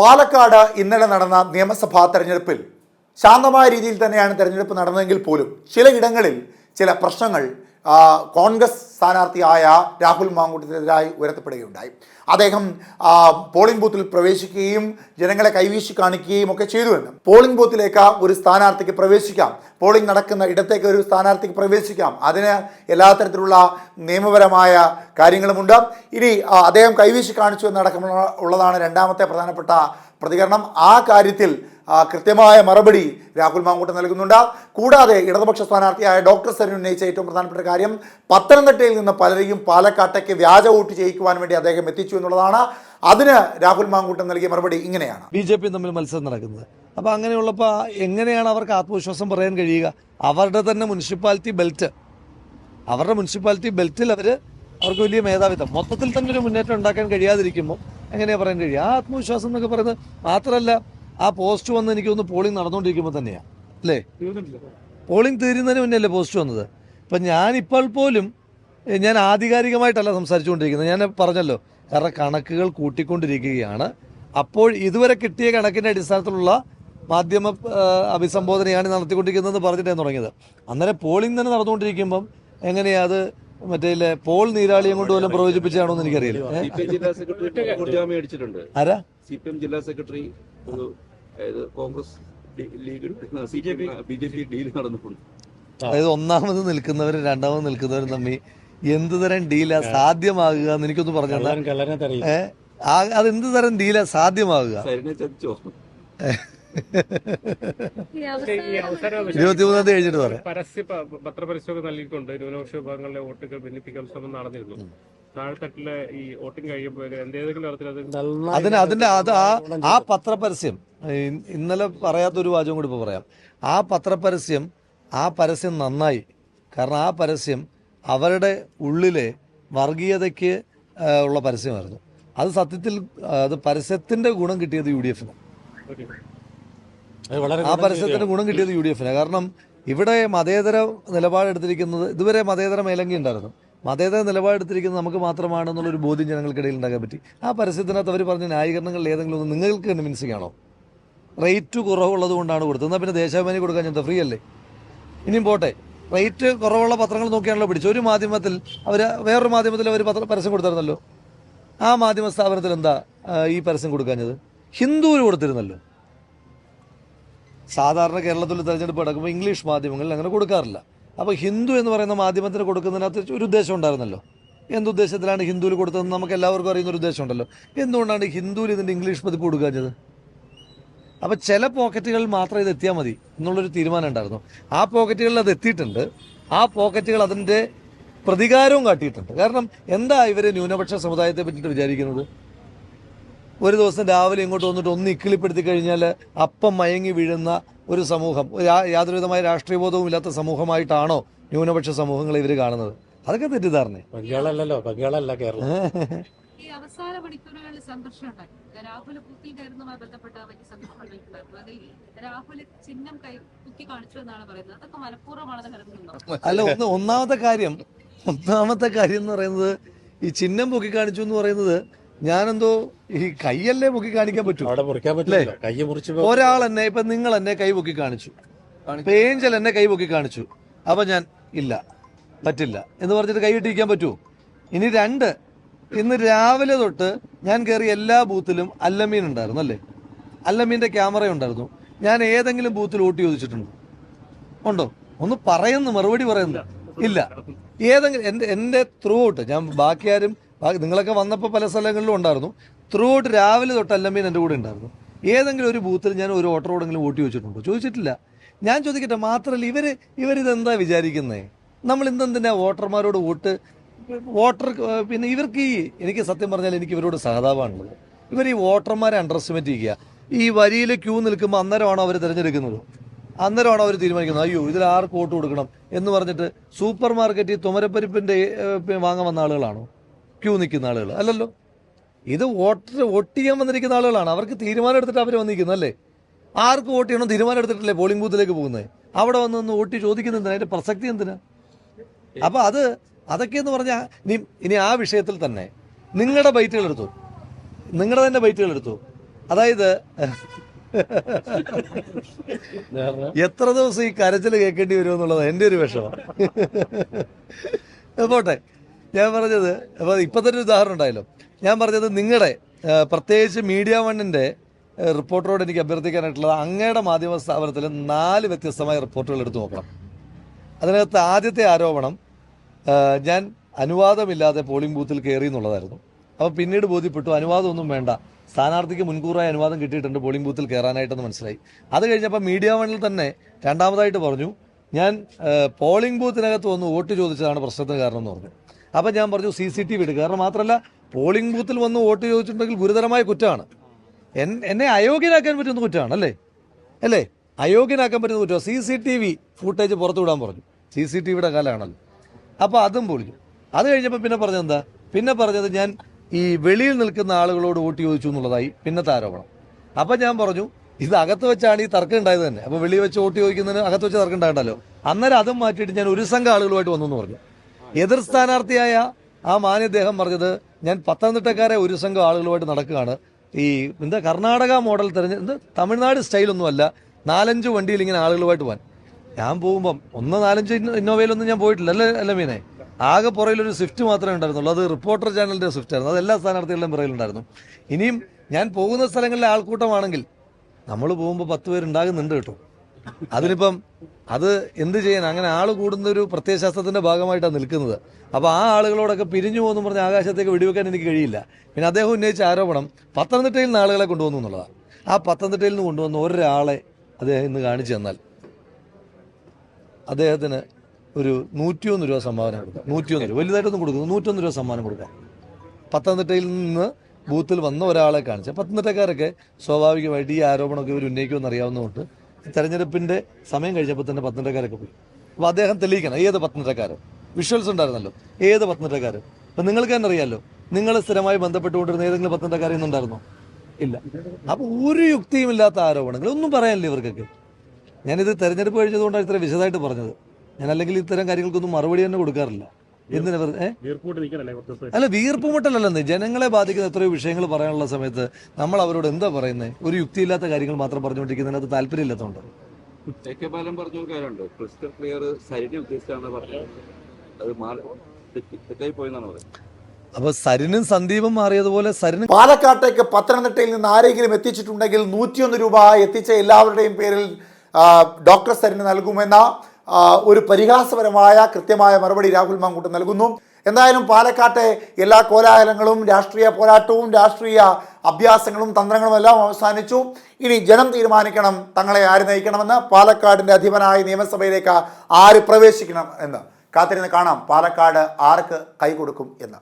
പാലക്കാട് ഇന്നലെ നടന്ന നിയമസഭാ തെരഞ്ഞെടുപ്പിൽ ശാന്തമായ രീതിയിൽ തന്നെയാണ് തെരഞ്ഞെടുപ്പ് നടന്നതെങ്കിൽ പോലും ചിലയിടങ്ങളിൽ ചില പ്രശ്നങ്ങൾ കോൺഗ്രസ് സ്ഥാനാർത്ഥിയായ രാഹുൽ മാങ്കൂട്ടത്തിനെതിരായി ഉയർത്തപ്പെടുകയുണ്ടായി. അദ്ദേഹം പോളിംഗ് ബൂത്തിൽ പ്രവേശിക്കുകയും ജനങ്ങളെ കൈവീശി കാണിക്കുകയും ഒക്കെ ചെയ്തുവെന്ന്. പോളിംഗ് ബൂത്തിലേക്ക് ഒരു സ്ഥാനാർത്ഥിക്ക് പ്രവേശിക്കാം. പോളിംഗ് നടക്കുന്ന ഇടത്തേക്ക് ഒരു സ്ഥാനാർത്ഥിക്ക് പ്രവേശിക്കാം. അതിന് എല്ലാ തരത്തിലുള്ള നിയമപരമായ കാര്യങ്ങളുമുണ്ട്. ഇനി അദ്ദേഹം കൈവീശി കാണിച്ചു എന്നടക്കമുള്ള ഉള്ളതാണ് രണ്ടാമത്തെ പ്രധാനപ്പെട്ട പ്രതികരണം. ആ കാര്യത്തിൽ കൃത്യമായ മറുപടി രാഹുൽ മാങ്കൂട്ടം നൽകുന്നുണ്ട്. കൂടാതെ ഇടതുപക്ഷ സ്ഥാനാർത്ഥിയായ ഡോക്ടർ സരിൻ ഉന്നയിച്ച ഏറ്റവും പ്രധാനപ്പെട്ട കാര്യം പത്തനംതിട്ടയിൽ നിന്ന് പലരെയും പാലക്കാട്ടേക്ക് വ്യാജ വോട്ട് ചെയ്യിക്കുവാൻ വേണ്ടി അദ്ദേഹം എത്തിച്ചു എന്നുള്ളതാണ്. അതിന് രാഹുൽ മാങ്കൂട്ടം നൽകിയ മറുപടി ഇങ്ങനെയാണ്. ബി ജെ പി തമ്മിൽ മത്സരം നടക്കുന്നത്. അപ്പോൾ അങ്ങനെയുള്ളപ്പോൾ എങ്ങനെയാണ് അവർക്ക് ആത്മവിശ്വാസം പറയാൻ കഴിയുക? അവരുടെ തന്നെ മുനിസിപ്പാലിറ്റി ബെൽറ്റ്. അവരുടെ മുനിസിപ്പാലിറ്റി ബെൽറ്റിൽ അവർ അവർക്ക് വലിയ മേധാവിത്വം മൊത്തത്തിൽ തന്നെ ഒരു മുന്നേറ്റം ഉണ്ടാക്കാൻ കഴിയാതിരിക്കുമ്പോൾ എങ്ങനെയാണ് പറയാൻ കഴിയുക? ആ ആത്മവിശ്വാസം എന്നൊക്കെ പറയുന്നത് മാത്രമല്ല ആ പോസ്റ്റ് വന്ന് എനിക്ക് ഒന്ന് പോളിംഗ് നടന്നുകൊണ്ടിരിക്കുമ്പോൾ തന്നെയാണ് അല്ലേ പോളിംഗ് തീരുന്നതിന് മുന്നേ അല്ലേ പോസ്റ്റ് വന്നത്? ഇപ്പം ഞാനിപ്പോൾ പോലും ഞാൻ ആധികാരികമായിട്ടല്ല സംസാരിച്ചുകൊണ്ടിരിക്കുന്നത്. ഞാൻ പറഞ്ഞല്ലോ കാരണം കണക്കുകൾ കൂട്ടിക്കൊണ്ടിരിക്കുകയാണ്. അപ്പോൾ ഇതുവരെ കിട്ടിയ കണക്കിന്റെ അടിസ്ഥാനത്തിലുള്ള മാധ്യമ അഭിസംബോധനയാണ് നടത്തിക്കൊണ്ടിരിക്കുന്നതെന്ന് പറഞ്ഞിട്ടാണ് തുടങ്ങിയത്. അന്നേരം പോളിംഗ് തന്നെ നടന്നുകൊണ്ടിരിക്കുമ്പം എങ്ങനെയാ അത് മറ്റേ ഇല്ലേ, പോൾ നീരാളിയും കൊണ്ട് വല്ലതും പ്രവചിപ്പിച്ചാണോ എന്ന് എനിക്കറിയില്ല. ആരാ? സി പി എം ജില്ലാ സെക്രട്ടറി ഒരു അതായത് Congress D- league C J P. B J P deal നടന്നിട്ടുണ്ട് അതായത് ഒന്നാമത് നിൽക്കുന്നവരും രണ്ടാമത് നിൽക്കുന്നവരും തമ്മിൽ എന്ത് തരം ഡീലാ സാധ്യമാകുക എന്ന് എനിക്കൊന്ന് ആ അത് എന്ത് തരം ഡീലാ സാധ്യമാകുക? ഇരുപത്തിമൂന്നാം തീയതി കഴിഞ്ഞിട്ട് പറയാം പരസ്യ പത്രപരിശോധന നൽകിക്കൊണ്ട് ന്യൂനപക്ഷ വിഭാഗങ്ങളിലെ വോട്ടുകൾ ഭിന്നിപ്പിക്കാൻ ശ്രമം നടന്നിരുന്നു. താഴെത്തട്ടിലെ ഈ വോട്ടിംഗ് കഴിയുമ്പോൾ എന്തെങ്കിലും തരത്തിൽ അതിന് അതിന്റെ അത് ആ ആ പത്രപരസ്യം ഇന്നലെ പറയാത്തൊരു വാചകം കൂടി ഇപ്പോൾ പറയാം. ആ പത്രപരസ്യം ആ പരസ്യം നന്നായി. കാരണം ആ പരസ്യം അവരുടെ ഉള്ളിലെ വർഗീയതയ്ക്ക് ഉള്ള പരസ്യമായിരുന്നു. അത് സത്യത്തിൽ അത് പരസ്യത്തിന്റെ ഗുണം കിട്ടിയത് യു ഡി എഫിന്. ആ പരസ്യത്തിന്റെ ഗുണം കിട്ടിയത് യു ഡി എഫിന്. കാരണം ഇവിടെ മതേതര നിലപാടെടുത്തിരിക്കുന്നത് ഇതുവരെ മതേതര മേലങ്കി ഉണ്ടായിരുന്നു മതേതര നിലപാടെടുത്തിരിക്കുന്നത് നമുക്ക് മാത്രമാണെന്നുള്ളൊരു ബോധ്യം ജനങ്ങൾക്കിടയിൽ ഉണ്ടാകാൻ പറ്റി. ആ പരസ്യത്തിനകത്ത് അവർ പറഞ്ഞ ന്യായീകരണങ്ങളിൽ ഏതെങ്കിലും ഒന്ന് നിങ്ങൾക്ക് കൺവിൻസിംഗ് ആണോ റേറ്റ് കുറവുള്ളത് കൊണ്ടാണ് കൊടുത്തത്. എന്നാൽ പിന്നെ ദേശാഭിമാനി കൊടുക്കാൻ ഞാൻ ഫ്രീ അല്ലേ? ഇനിയും പോട്ടെ. റേറ്റ് കുറവുള്ള പത്രങ്ങൾ നോക്കിയാണല്ലോ പിടിച്ചത്. ഒരു മാധ്യമത്തിൽ അവർ വേറൊരു മാധ്യമത്തിൽ അവർ പത്ര പരസ്യം കൊടുത്തിരുന്നല്ലോ ആ മാധ്യമ സ്ഥാപനത്തിൽ എന്താ ഈ പരസ്യം കൊടുക്കാഞ്ഞത്? ഹിന്ദുവിന് കൊടുത്തിരുന്നല്ലോ. സാധാരണ കേരളത്തിൽ തെരഞ്ഞെടുപ്പ് നടക്കുമ്പോൾ ഇംഗ്ലീഷ് മാധ്യമങ്ങളിൽ അങ്ങനെ കൊടുക്കാറില്ല. അപ്പോൾ ഹിന്ദു എന്ന് പറയുന്ന മാധ്യമത്തിന് കൊടുക്കുന്നതിനകത്ത് ഒരു ഉദ്ദേശം ഉണ്ടായിരുന്നല്ലോ. എന്തുദ്ദേശത്തിലാണ് ഹിന്ദുവിൽ കൊടുത്തതെന്ന് നമുക്ക് എല്ലാവർക്കും അറിയുന്ന ഒരു ഉദ്ദേശം ഉണ്ടല്ലോ. എന്തുകൊണ്ടാണ് ഹിന്ദുവിൽ ഇതിന്റെ ഇംഗ്ലീഷ് പതിപ്പ് കൊടുക്കാഞ്ഞത് അപ്പോൾ ചില പോക്കറ്റുകളിൽ മാത്രം ഇത് എത്തിയാൽ മതി എന്നുള്ളൊരു തീരുമാനം ഉണ്ടായിരുന്നു. ആ പോക്കറ്റുകളിൽ അത് എത്തിയിട്ടുണ്ട്. ആ പോക്കറ്റുകൾ അതിന്റെ പ്രതികാരവും കാട്ടിയിട്ടുണ്ട്. കാരണം എന്താ ഇവർ ന്യൂനപക്ഷ സമുദായത്തെ പറ്റിയിട്ട് വിചാരിക്കുന്നത്? ഒരു ദിവസം രാവിലെ ഇങ്ങോട്ട് വന്നിട്ട് ഒന്ന് ഇക്കിളിപ്പെടുത്തി കഴിഞ്ഞാൽ അപ്പം മയങ്ങി വീഴുന്ന ഒരു സമൂഹം യാതൊരുവിധമായ രാഷ്ട്രീയ ബോധവും ഇല്ലാത്ത സമൂഹമായിട്ടാണോ ന്യൂനപക്ഷ സമൂഹങ്ങൾ ഇവർ കാണുന്നത്? അതൊക്കെ തെറ്റിദ്ധാരണേ. പങ്കാളല്ലോ ബംഗാളല്ല കേരളം. ഈ അവസാന മണിക്കൂറുകളിൽ സംഘർഷം ഉണ്ടായി. രാഹുൽ ബൂത്തിൽ കയറുന്നതുമായി ബന്ധപ്പെട്ട വലിയ സംഘർഷം ഉണ്ടായിട്ടുണ്ടായിരുന്നു. അതിൽ രാഹുൽ ചിഹ്നം കൈ കുത്തി കാണിച്ചു എന്നാണ് പറയുന്നത്. അതൊക്കെ മനഃപൂർവമാണെന്ന് കരുതുന്നുണ്ടോ അല്ല ഒന്ന് ഒന്നാമത്തെ കാര്യം ഒന്നാമത്തെ കാര്യം എന്ന് പറയുന്നത് ഈ ചിഹ്നം പൊക്കി കാണിച്ചു എന്ന് പറയുന്നത് ഞാനെന്തോ ഈ കൈയല്ലേ പൊക്കി കാണിക്കാൻ പറ്റും? അവിടെ മുറിക്കാൻ പറ്റില്ല കൈ മുറിച്ച് ഒരാൾ എന്നെ ഇപ്പൊ നിങ്ങൾ എന്നെ കൈ പൊക്കി കാണിച്ചു. പേഞ്ചൽ എന്നെ കൈ പൊക്കി കാണിച്ചു. അപ്പൊ ഞാൻ ഇല്ല പറ്റില്ല എന്ന് പറഞ്ഞിട്ട് കൈയിട്ടിരിക്കാൻ പറ്റുമോ ഇനി രണ്ട് ഇന്ന് രാവിലെ തൊട്ട് ഞാൻ കയറി എല്ലാ ബൂത്തിലും അല്ലമീൻ ഉണ്ടായിരുന്നു അല്ലേ? അല്ലമീന്റെ ക്യാമറ ഉണ്ടായിരുന്നു. ഞാൻ ഏതെങ്കിലും ബൂത്തിൽ വോട്ട് ചോദിച്ചിട്ടുണ്ടോ? ഉണ്ടോ? ഒന്ന് പറയുന്നു മറുപടി പറയുന്നു. ഇല്ല. ഏതെങ്കിലും എന്റെ എന്റെ ത്രൂ ഔട്ട്. ഞാൻ ബാക്കി ആരും ബാക്കി- നിങ്ങളൊക്കെ വന്നപ്പോൾ പല സ്ഥലങ്ങളിലും ഉണ്ടായിരുന്നു. ത്രൂ ഔട്ട് രാവിലെ തൊട്ട് അല്ലമ്മീൻ എന്റെ കൂടെ ഉണ്ടായിരുന്നു. ഏതെങ്കിലും ഒരു ബൂത്തിൽ ഞാൻ ഒരു ഓട്ടറോടെങ്കിലും ഓട്ടി വെച്ചിട്ടുണ്ടോ? ചോദിച്ചിട്ടില്ല. ഞാൻ ചോദിക്കട്ടെ മാത്രമല്ല ഇവർ ഇവരിതെന്താ വിചാരിക്കുന്നത് നമ്മൾ ഇന്നെന്തിനാ വോട്ടർമാരോട് വോട്ട് വോട്ടർ പിന്നെ ഇവർക്ക് ഈ എനിക്ക് സത്യം പറഞ്ഞാൽ എനിക്ക് ഇവരോട് സഹതാപമാണുള്ളത്. ഇവർ ഈ വോട്ടർമാരെ അണ്ടർ എസ്റ്റിമേറ്റ് ചെയ്യുക. ഈ വരിയിൽ ക്യൂ നിൽക്കുമ്പോൾ അന്നേരമാണോ അവർ തിരഞ്ഞെടുക്കുന്നത്? അന്നേരമാണ് അവർ തീരുമാനിക്കുന്നത്? അയ്യോ ഇതിൽ ആർക്ക് വോട്ട് കൊടുക്കണം എന്ന് പറഞ്ഞിട്ട് സൂപ്പർ മാർക്കറ്റിൽ തുമരപ്പരിപ്പിന്റെ വാങ്ങാൻ വന്ന ആളുകളാണോ? ക്യൂ നിൽക്കുന്ന ആളുകൾ. അല്ലല്ലോ? ഇത് വോട്ടർ വോട്ട് ചെയ്യാൻ വന്നിരിക്കുന്ന ആളുകളാണ്. അവർക്ക് തീരുമാനം എടുത്തിട്ട് അവർ വന്നിരിക്കുന്നത് അല്ലേ? ആർക്ക് വോട്ട് ചെയ്യണം? തീരുമാനം എടുത്തിട്ടല്ലേ പോളിംഗ് ബൂത്തിലേക്ക് പോകുന്നത്? അവിടെ വന്ന് ഒന്ന് വോട്ട് ചോദിക്കുന്നത് എന്തിനാ അതിന്റെ പ്രസക്തി എന്തിനാ? അപ്പോൾ അത് അതൊക്കെ എന്ന് പറഞ്ഞാൽ ഇനി ഇനി ആ വിഷയത്തിൽ തന്നെ നിങ്ങളുടെ ബൈറ്റുകൾ എടുത്തു. നിങ്ങളുടെ തന്നെ ബൈറ്റുകൾ എടുത്തു. അതായത് എത്ര ദിവസം ഈ കരച്ചിൽ കേൾക്കേണ്ടി വരുമെന്നുള്ളത് എന്റെ ഒരു വിഷമം. പോട്ടെ. ഞാൻ പറഞ്ഞത് അപ്പോൾ ഇപ്പം തന്നെ ഉദാഹരണം ഉണ്ടായല്ലോ. ഞാൻ പറഞ്ഞത് നിങ്ങളുടെ പ്രത്യേകിച്ച് മീഡിയ വണ്ണിന്റെ റിപ്പോർട്ടറോട് എനിക്ക് അഭ്യർത്ഥിക്കാനായിട്ടുള്ളത് അങ്ങയുടെ മാധ്യമ സ്ഥാപനത്തിൽ നാല് വ്യത്യസ്തമായ റിപ്പോർട്ടുകൾ എടുത്തു നോക്കണം. അതിനകത്ത് ആദ്യത്തെ ആരോപണം ഞാൻ അനുവാദമില്ലാതെ പോളിംഗ് ബൂത്തിൽ കയറി എന്നുള്ളതായിരുന്നു. അപ്പോൾ പിന്നീട് ബോധ്യപ്പെട്ടു അനുവാദമൊന്നും വേണ്ട. സ്ഥാനാർത്ഥിക്ക് മുൻകൂറായി അനുവാദം കിട്ടിയിട്ടുണ്ട് പോളിംഗ് ബൂത്തിൽ കയറാനായിട്ടെന്ന് മനസ്സിലായി. അത് കഴിഞ്ഞപ്പോൾ മീഡിയ വണ്ണിൽ തന്നെ രണ്ടാമതായിട്ട് പറഞ്ഞു ഞാൻ പോളിംഗ് ബൂത്തിനകത്ത് വന്ന് വോട്ട് ചോദിച്ചതാണ് പ്രശ്നത്തിന് കാരണം എന്ന് പറഞ്ഞു. അപ്പം ഞാൻ പറഞ്ഞു സി സി ടി വി എടുക്കുക കാരണം മാത്രമല്ല പോളിംഗ് ബൂത്തിൽ വന്ന് വോട്ട് ചോദിച്ചിട്ടുണ്ടെങ്കിൽ ഗുരുതരമായ കുറ്റമാണ്. എന്നെ അയോഗ്യനാക്കാൻ പറ്റുന്ന കുറ്റമാണ് അല്ലേ? അല്ലേ? അയോഗ്യനാക്കാൻ പറ്റുന്ന കുറ്റമാണ്. C C T V footage പുറത്തു വിടാൻ പറഞ്ഞു. സി സി ടി വിയുടെ കാലമാണല്ലോ അപ്പോൾ അതും പൊളിഞ്ഞു. അത് കഴിഞ്ഞപ്പോൾ പിന്നെ പറഞ്ഞത് എന്താ? പിന്നെ പറഞ്ഞത് ഞാൻ ഈ വെളിയിൽ നിൽക്കുന്ന ആളുകളോട് വോട്ട് ചോദിച്ചു എന്നുള്ളതായി പിന്നത്തെ ആരോപണം. അപ്പം ഞാൻ പറഞ്ഞു ഇത് അകത്ത് വെച്ചാണ് ഈ തർക്കം ഉണ്ടായത് തന്നെ. അപ്പോൾ വെളിയിൽ വെച്ച് വോട്ട് ചോദിക്കുന്നതിന് അകത്ത് വെച്ച് തർക്കം ഉണ്ടാകണ്ടല്ലോ. അന്നേരം അതും മാറ്റിയിട്ട് ഞാൻ ഒരു സംഘം ആളുകളുമായിട്ട് വന്നു എന്ന് പറഞ്ഞു. എതിർ സ്ഥാനാർത്ഥിയായ ആ മാന്യദ്ദേഹം പറഞ്ഞത് ഞാൻ പത്തനംതിട്ടക്കാരെ ഒരു സംഘം ആളുകളുമായിട്ട് നടക്കുകയാണ്. ഈ എന്താ കർണാടക മോഡൽ തിരഞ്ഞ എന്ത് തമിഴ്നാട് സ്റ്റൈലൊന്നുമല്ല നാലഞ്ച് വണ്ടിയിൽ ഇങ്ങനെ ആളുകളുമായിട്ട് പോകാൻ. ഞാൻ പോകുമ്പം ഒന്ന് നാലഞ്ച് ഇന്നോ- ഇന്നോവയിലൊന്നും ഞാൻ പോയിട്ടില്ല. അല്ലേ അല്ല മീനെ? ആകെ പുറയിലൊരു സ്വിഫ്റ്റ് മാത്രമേ ഉണ്ടായിരുന്നുള്ളൂ. അത് റിപ്പോർട്ടർ ചാനലിന്റെ സ്വിഫ്റ്റ് ആയിരുന്നു. അത് എല്ലാ സ്ഥാനാർത്ഥികളുടെയും പുറയിലുണ്ടായിരുന്നു ഇനിയും ഞാൻ പോകുന്ന സ്ഥലങ്ങളിലെ ആൾക്കൂട്ടമാണെങ്കിൽ നമ്മൾ പോകുമ്പോൾ പത്ത് പേരുണ്ടാകുന്നുണ്ട് കേട്ടോ. അതിനിപ്പം അത് എന്ത് ചെയ്യാൻ? അങ്ങനെ ആൾ കൂടുന്ന ഒരു പ്രത്യയശാസ്ത്രത്തിന്റെ ഭാഗമായിട്ടാണ് നിൽക്കുന്നത്. അപ്പോൾ ആ ആളുകളോടൊക്കെ പിരിഞ്ഞു പോകുന്നു പറഞ്ഞ ആകാശത്തേക്ക് വെടിവെക്കാൻ എനിക്ക് കഴിയില്ല. പിന്നെ അദ്ദേഹം ഉന്നയിച്ച ആരോപണം പത്തനംതിട്ടയിൽ നിന്ന് ആളുകളെ കൊണ്ടുവന്നു എന്നുള്ളതാണ് ആ പത്തനംതിട്ടയിൽ നിന്ന് കൊണ്ടുവന്ന ഒരാളെ അദ്ദേഹം ഇന്ന് കാണിച്ചു തന്നാൽ അദ്ദേഹത്തിന് ഒരു നൂറ്റിയൊന്ന് രൂപ സമ്മാനം കൊടുക്കാം. നൂറ്റിയൊന്ന് രൂപ. വലുതായിട്ടൊന്നും കൊടുക്കുന്നു നൂറ്റൊന്ന് രൂപ സമ്മാനം കൊടുക്കാം. പത്തനംതിട്ടയിൽ നിന്ന് ബൂത്തിൽ വന്ന ഒരാളെ കാണിച്ച പത്തനംതിട്ടക്കാരൊക്കെ സ്വാഭാവികമായിട്ട് ഈ ആരോപണമൊക്കെ ഇവർ ഉന്നയിക്കുമെന്ന് അറിയാവുന്നതുകൊണ്ട് തെരഞ്ഞെടുപ്പിന്റെ സമയം കഴിഞ്ഞപ്പോൾ തന്നെ പത്തനംതിട്ടക്കാരൊക്കെ പോയി. അപ്പോൾ അദ്ദേഹം തെളിയിക്കണം ഏത് പത്തനംതിട്ടക്കാരൻ? വിഷ്വൽസ് ഉണ്ടായിരുന്നല്ലോ. ഏത് പത്തനംതിട്ടക്കാരൻ? അപ്പം നിങ്ങൾക്ക് തന്നെ അറിയാമല്ലോ നിങ്ങൾ സ്ഥിരമായി ബന്ധപ്പെട്ടുകൊണ്ടിരുന്ന ഏതെങ്കിലും പത്തനംതിട്ടക്കാരിൽ നിന്നുണ്ടായിരുന്നോ? ഇല്ല. അപ്പോൾ ഒരു യുക്തിയും ഇല്ലാത്ത ആരോപണങ്ങൾ ഒന്നും പറയാനില്ല ഇവർക്കൊക്കെ. ഞാനിത് തെരഞ്ഞെടുപ്പ് കഴിഞ്ഞതുകൊണ്ടാണ് ഇത്ര വിശദമായിട്ട് പറഞ്ഞത്. ഞാൻ അല്ലെങ്കിൽ ഇത്തരം കാര്യങ്ങൾക്കൊന്നും മറുപടി തന്നെ കൊടുക്കാറില്ല. എന്തിനാ അല്ല വീർപ്പ് മുട്ടലല്ലെന്ന് ജനങ്ങളെ ബാധിക്കുന്ന എത്രയോ വിഷയങ്ങൾ പറയാനുള്ള സമയത്ത് നമ്മൾ അവരോട് എന്താ പറയുന്നത് ഒരു യുക്തിയില്ലാത്ത കാര്യങ്ങൾ മാത്രം പറഞ്ഞുകൊണ്ടിരിക്കുന്നതിനകത്ത് താല്പര്യമില്ലാത്തതുകൊണ്ട്? പറഞ്ഞ ഒരു കാര്യമുണ്ട്. ക്രിസ്റ്റൽ ക്ലിയർ സരിനെ ഉദ്ദേശിച്ചാണ് പറഞ്ഞത് അത് തെറ്റായി പോയെന്നാണ് പറയുന്നത് അപ്പൊ സരിനും സന്ദീപും മാറിയതുപോലെ സരിനും പാലക്കാട്ടേക്ക് പത്തനംതിട്ടയിൽ നിന്ന് ആരെങ്കിലും എത്തിച്ചിട്ടുണ്ടെങ്കിൽ നൂറ്റിയൊന്ന് രൂപ എത്തിച്ച എല്ലാവരുടെയും പേരിൽ ഡോക്ടർ സരിന് നൽകുമെന്ന ഒരു പരിഹാസപരമായ കൃത്യമായ മറുപടി രാഹുൽ മാങ്കൂട്ട് നൽകുന്നു. എന്തായാലും പാലക്കാട്ടെ എല്ലാ കോലാഹലങ്ങളും രാഷ്ട്രീയ പോരാട്ടവും രാഷ്ട്രീയ അഭ്യാസങ്ങളും തന്ത്രങ്ങളും എല്ലാം അവസാനിച്ചു. ഇനി ജനം തീരുമാനിക്കണം തങ്ങളെ ആര് നയിക്കണമെന്ന് പാലക്കാടിന്റെ അധിപനായ നിയമസഭയിലേക്ക് ആര് പ്രവേശിക്കണം എന്ന്. കാത്തിരുന്ന് കാണാം പാലക്കാട് ആർക്ക് കൈ കൊടുക്കും എന്ന്.